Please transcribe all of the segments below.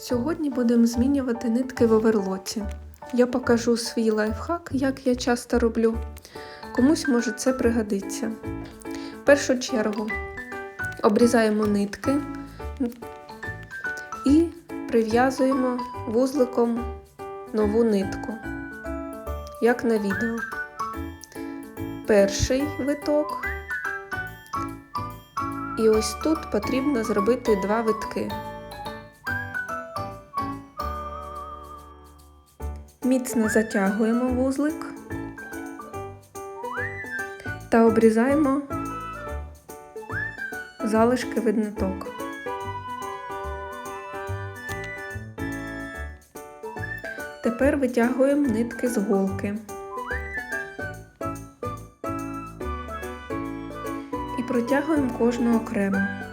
Сьогодні будемо змінювати нитки в оверлоці. Я покажу свій лайфхак, як я часто роблю. Комусь може це пригодиться. В першу чергу обрізаємо нитки і прив'язуємо вузликом нову нитку, як на відео. Перший виток. І ось тут потрібно зробити два витки. Міцно затягуємо вузлик та обрізаємо залишки від ниток. Тепер витягуємо нитки з голки. І протягуємо кожну окремо.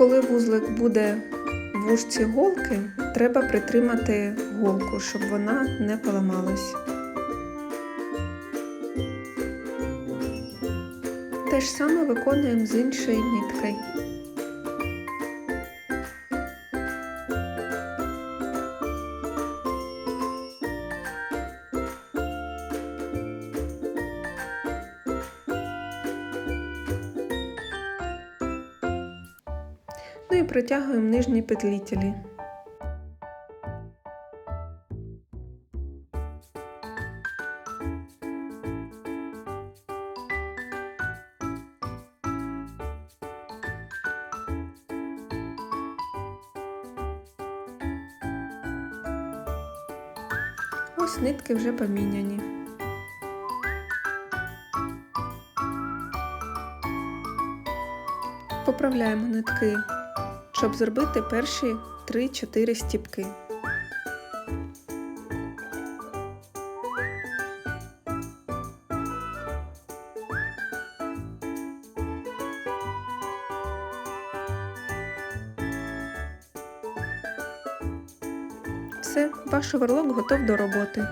Коли вузлик буде в вушці голки, треба притримати голку, щоб вона не поламалась. Те ж саме виконуємо з іншою ниткою. Ну і протягуємо нижні петлітелі. Ось нитки вже поміняні. Поправляємо нитки, щоб зробити перші 3-4 стіпки. Все, ваш оверлок готов до роботи.